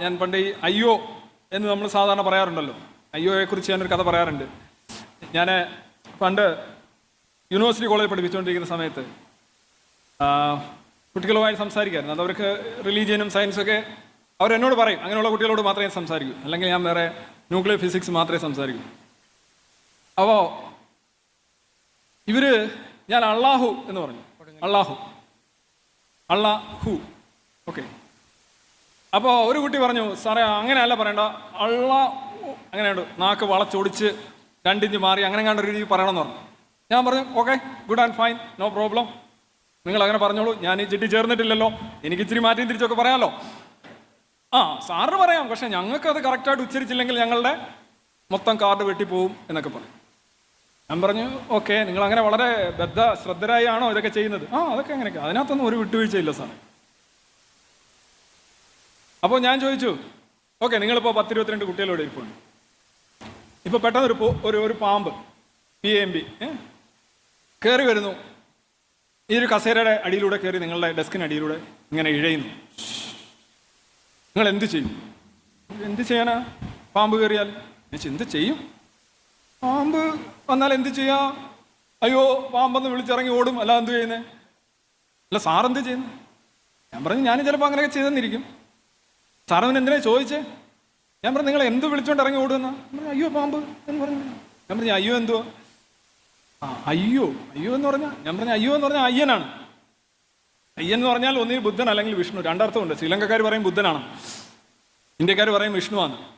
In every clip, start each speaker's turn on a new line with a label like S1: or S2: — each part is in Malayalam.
S1: ഞാൻ പണ്ട് ഈ അയ്യോ എന്ന് നമ്മൾ സാധാരണ പറയാറുണ്ടല്ലോ. അയ്യോയെ കുറിച്ച് ഞാനൊരു കഥ പറയാറുണ്ട്. ഞാൻ പണ്ട് യൂണിവേഴ്സിറ്റി കോളേജിൽ പഠിപ്പിച്ചുകൊണ്ടിരിക്കുന്ന സമയത്ത് കുട്ടികളുമായി സംസാരിക്കായിരുന്നു. അത് അവർക്ക് റിലീജിയനും സയൻസും ഒക്കെ അവരെന്നോട് പറയും അങ്ങനെയുള്ള കുട്ടികളോട് മാത്രമേ സംസാരിക്കൂ. അല്ലെങ്കിൽ ഞാൻ വേറെ ന്യൂക്ലിയർ ഫിസിക്സ് മാത്രമേ സംസാരിക്കൂ. അപ്പോൾ ഇവർ ഞാൻ അള്ളാഹു എന്ന് പറഞ്ഞു. അള്ളാഹു. അള്ളാഹു. ഓക്കെ. അപ്പോൾ ഒരു കുട്ടി പറഞ്ഞു സാറേ അങ്ങനെയല്ല പറയണ്ട. അള്ള അങ്ങനെയുണ്ട്. നാക്ക് വളച്ചൊടിച്ച് രണ്ടിഞ്ച് മാറി അങ്ങനെ കണ്ട രീതി പറയണമെന്ന് പറഞ്ഞു. ഞാൻ പറഞ്ഞു okay good and fine no problem. നിങ്ങൾ അങ്ങനെ പറഞ്ഞോളൂ. ഞാൻ ഈ ചിട്ടി ചേർന്നിട്ടില്ലല്ലോ. എനിക്ക് ഇച്ചിരി മാറ്റി തിരിച്ചൊക്കെ പറയാമല്ലോ ആ സാറിന് പറയാം. പക്ഷെ ഞങ്ങൾക്ക് അത് കറക്റ്റായിട്ട് ഉച്ചരിച്ചില്ലെങ്കിൽ ഞങ്ങളുടെ മൊത്തം കാർഡ് വെട്ടിപ്പോവും എന്നൊക്കെ പറയും ഞാൻ പറഞ്ഞു ഓക്കെ നിങ്ങൾ അങ്ങനെ വളരെ ബദ്ധ ശ്രദ്ധരായാണോ ഇതൊക്കെ ചെയ്യുന്നത്? ആ അതൊക്കെ അങ്ങനെയൊക്കെ. അതിനകത്തൊന്നും ഒരു വിട്ടുവീഴ്ചയില്ല സാറേ. അപ്പോൾ ഞാൻ ചോദിച്ചു ഓക്കെ നിങ്ങളിപ്പോൾ പത്തിരുപത്തിരണ്ട് കുട്ടികളോട് ഇരിപ്പുണ്ട്. ഇപ്പോൾ പെട്ടെന്ന് ഒരു ഒരു പാമ്പ് പി എം ബി കയറി വരുന്നു. ഈ ഒരു കസേരയുടെ അടിയിലൂടെ കയറി നിങ്ങളുടെ ഡെസ്കിന് അടിയിലൂടെ ഇങ്ങനെ ഇഴയുന്നു. നിങ്ങൾ എന്ത് ചെയ്യും? എന്ത് ചെയ്യാനാ? പാമ്പ് കയറിയാൽ എന്ത് ചെയ്യും? പാമ്പ് വന്നാൽ എന്ത് ചെയ്യാ? അയ്യോ പാമ്പെന്ന് വിളിച്ചിറങ്ങി ഓടും. അല്ല എന്ത് ചെയ്യുന്നേ? അല്ല സാർ സാറെന്ത് ചെയ്യുന്നു? ഞാൻ പറഞ്ഞു ഞാൻ ചിലപ്പോൾ അങ്ങനെയൊക്കെ ചെയ്തെന്നിരിക്കും. സാറവൻ എന്തിനാ ചോദിച്ചേ? ഞാൻ പറഞ്ഞു നിങ്ങൾ എന്ത് വിളിച്ചോണ്ട് ഇറങ്ങി ഓടുന്ന? പറഞ്ഞു അയ്യോ പാമ്പ് എന്ന് പറഞ്ഞു. ഞാൻ പറഞ്ഞു അയ്യോ എന്തോ ആ അയ്യോ അയ്യോ എന്ന് പറഞ്ഞാൽ ഞാൻ പറഞ്ഞു അയ്യോ എന്ന് പറഞ്ഞാൽ അയ്യനാണ്. അയ്യൻ എന്ന് പറഞ്ഞാൽ ഒന്നിൽ ബുദ്ധൻ അല്ലെങ്കിൽ വിഷ്ണു രണ്ടർത്ഥമുണ്ട്. ശ്രീലങ്കക്കാർ പറയും ബുദ്ധനാണ്. ഇന്ത്യക്കാർ പറയും വിഷ്ണുവാണ്.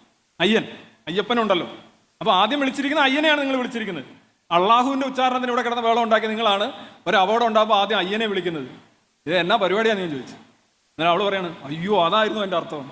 S1: അയ്യൻ അയ്യപ്പനുണ്ടല്ലോ. അപ്പോൾ ആദ്യം വിളിച്ചിരിക്കുന്ന അയ്യനെയാണ് നിങ്ങൾ വിളിച്ചിരിക്കുന്നത്. അള്ളാഹുവിന്റെ ഉച്ചാരണത്തിന് ഇവിടെ കിടന്ന വേളം ഉണ്ടാക്കി നിങ്ങളാണ്. ഒരു അപകടം ഉണ്ടാകുമ്പോൾ ആദ്യം അയ്യനെ വിളിക്കുന്നത്. ഇത് എന്നാ പരിപാടിയാണ് ഞാൻ ചോദിച്ചു. എന്നാൽ അവൾ പറയാണ് അയ്യോ അതായിരുന്നു എന്റെ അർത്ഥം.